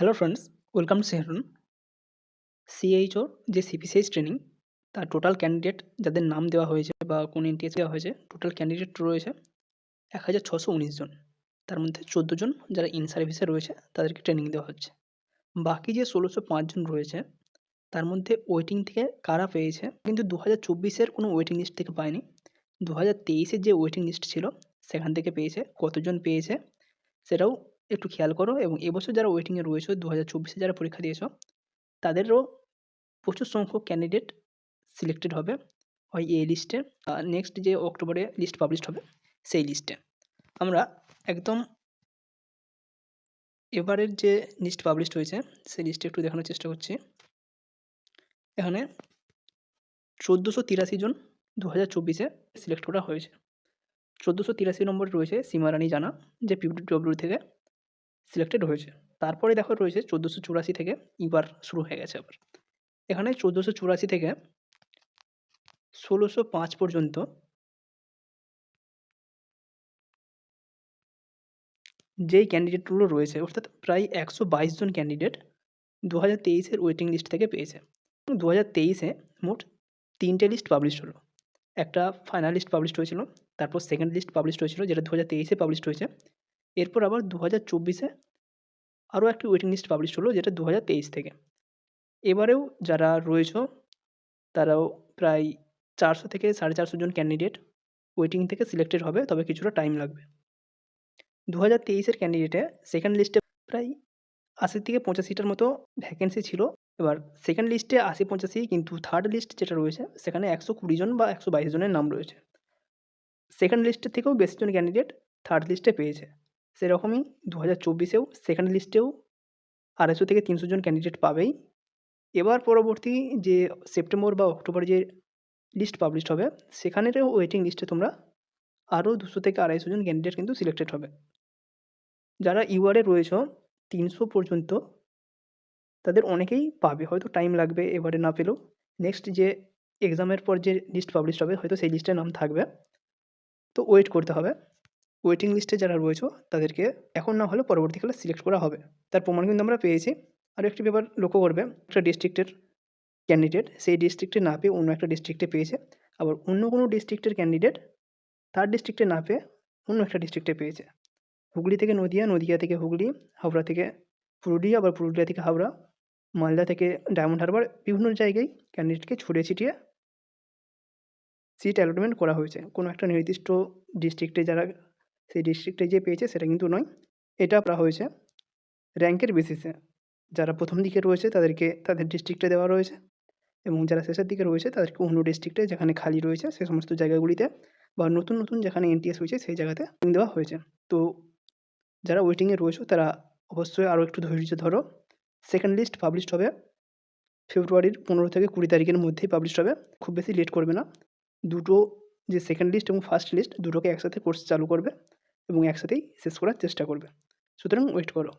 Hello friends welcome to সেহরুন সিএইচওর যে সিপিসিএইচ ট্রেনিং তার টোটাল ক্যান্ডিডেট যাদের নাম দেওয়া হয়েছে বা কোন এনটিএস দেওয়া হয়েছে টোটাল ক্যান্ডিডেট রয়েছে এক হাজার ছশো উনিশ জন। তার মধ্যে চোদ্দ জন যারা ইন সার্ভিসে রয়েছে, তাদেরকে ট্রেনিং দেওয়া হচ্ছে। বাকি যে ষোলোশো পাঁচজন রয়েছে, তার মধ্যে ওয়েটিং থেকে কারা পেয়েছে, কিন্তু দু হাজার চব্বিশের কোনো ওয়েটিং লিস্ট থেকে পায়নি। দু হাজার তেইশের যে ওয়েটিং লিস্ট ছিল, সেখান থেকে পেয়েছে, কতজন পেয়েছে, সেটাও একটু খেয়াল করো এবং এবছর যারা ওয়েটিংয়ে রয়েছে দু হাজার চব্বিশে যারা পরীক্ষা দিয়েছ, তাদেরও প্রচুর সংখ্যক ক্যান্ডিডেট সিলেক্টেড হবে হয় এই লিস্টে নেক্সট যে অক্টোবরে লিস্ট পাবলিশ হবে, সেই লিস্টে আমরা একদম এবারের যে লিস্ট পাবলিশ হয়েছে, সেই লিস্টে একটু দেখানোর চেষ্টা করছি। এখানে চোদ্দোশো তিরাশি জন দু হাজার চব্বিশে সিলেক্ট করা হয়েছে। চোদ্দোশো তিরাশি নম্বরে রয়েছে সীমারানি জানা, যে পিডব্লিউ থেকে। সিলেক্টেড হয়েছে। তারপরে দেখো রয়েছে চোদ্দোশো চুরাশি থেকে এবার শুরু হয়ে গেছে আবার। এখানে চোদ্দোশো চুরাশি থেকে ষোলোশো পাঁচ পর্যন্ত যেই ক্যান্ডিডেটগুলো রয়েছে, অর্থাৎ প্রায় একশো বাইশ জন ক্যান্ডিডেট দু হাজার তেইশের ওয়েটিং লিস্ট থেকে পেয়েছে। দু হাজার তেইশে মোট তিনটে লিস্ট পাবলিশ হলো। একটা ফাইনাল লিস্ট পাবলিশ হয়েছিল, তারপর সেকেন্ড লিস্ট পাবলিশ হয়েছিল, যেটা দু হাজার তেইশে পাবলিশ হয়েছে। এরপর আবার দু হাজার চব্বিশে আরও একটি ওয়েটিং লিস্ট পাবলিশ হলো, যেটা দু হাজার তেইশ থেকে। এবারেও যারা রয়েছ, তারাও প্রায় চারশো থেকে সাড়ে চারশো জন ক্যান্ডিডেট ওয়েটিং থেকে সিলেক্টেড হবে, তবে কিছুটা টাইম লাগবে। দু হাজার তেইশের ক্যান্ডিডেটে সেকেন্ড লিস্টে প্রায় আশি থেকে পঁচাশিটার মতো ভ্যাকেন্সি ছিল। এবার সেকেন্ড লিস্টে আশি, পঁচাশি, কিন্তু থার্ড লিস্ট যেটা রয়েছে, সেখানে একশো কুড়ি জন বা একশো বাইশ জনের নাম রয়েছে। সেকেন্ড লিস্টের থেকেও বেশি জন ক্যান্ডিডেট থার্ড লিস্টে পেয়েছে। সেরকমই দু হাজার চব্বিশেও, সেকেন্ড লিস্টেও আড়াইশো থেকে তিনশো জন ক্যান্ডিডেট পাবেই। এবার পরবর্তী যে সেপ্টেম্বর বা অক্টোবর যে লিস্ট পাবলিশ হবে, সেখানেরও ওয়েটিং লিস্টে তোমরা আরও দুশো থেকে আড়াইশো জন ক্যান্ডিডেট কিন্তু সিলেক্টেড হবে। যারা ইউআরে রয়েছ, তিনশো পর্যন্ত, তাদের অনেকেই পাবে। হয়তো টাইম লাগবে এবারে না পেলেও। নেক্সট যে এক্সামের পর যে লিস্ট পাবলিশ হবে, হয়তো সেই লিস্টে নাম থাকবে। তো ওয়েট করতে হবে। ওয়েটিং লিস্টে যারা রয়েছে, তাদেরকে এখন না হলে পরবর্তীকালে সিলেক্ট করা হবে। তার প্রমাণ কিন্তু আমরা পেয়েছি। আর একটি ব্যাপার লক্ষ্য করবে, একটা ডিস্ট্রিক্টের ক্যান্ডিডেট সেই ডিস্ট্রিক্টে না পেয়ে অন্য একটা ডিস্ট্রিক্টে পেয়েছে। আবার অন্য কোনো ডিস্ট্রিক্টের ক্যান্ডিডেট তার ডিস্ট্রিক্টে না পেয়ে অন্য একটা ডিস্ট্রিক্টে পেয়েছে। হুগলি থেকে নদিয়া নদিয়া থেকে হুগলি, হাওড়া থেকে পুরুলিয়া, আবার পুরুলিয়া থেকে হাওড়া, মালদা থেকে ডায়মন্ড হারবার বিভিন্ন জায়গায় ক্যান্ডিডেটকে ছড়িয়ে ছিটিয়ে সিট অ্যালটমেন্ট করা হয়েছে। কোনো একটা নির্দিষ্ট ডিস্ট্রিক্টে যারা সেই ডিস্ট্রিক্টে যে পেয়েছে সেটা কিন্তু নয়। এটা করা হয়েছে র্যাঙ্কের বেসিসে যারা প্রথম দিকে রয়েছে তাদেরকে তাদের ডিস্ট্রিক্টে দেওয়া রয়েছে এবং যারা শেষের দিকে রয়েছে তাদেরকে অন্য ডিস্ট্রিক্টে যেখানে খালি রয়েছে সে সমস্ত জায়গাগুলিতে বা নতুন নতুন যেখানে এনটিএস হয়েছে সেই জায়গাতে দেওয়া হয়েছে। তো যারা ওয়েটিংয়ে রয়েছে তারা অবশ্যই আরও একটু ধৈর্য ধরো। সেকেন্ড লিস্ট পাবলিশড হবে। ফেব্রুয়ারির পনেরো থেকে কুড়ি তারিখের মধ্যেই পাবলিশ হবে। খুব বেশি লেট করবে না। দুটো যে সেকেন্ড লিস্ট এবং ফার্স্ট লিস্ট দুটোকে একসাথে কোর্স চালু করবে। এবং একসাথেই শেষ করার চেষ্টা করবে। সুতরাং ওয়েট করো।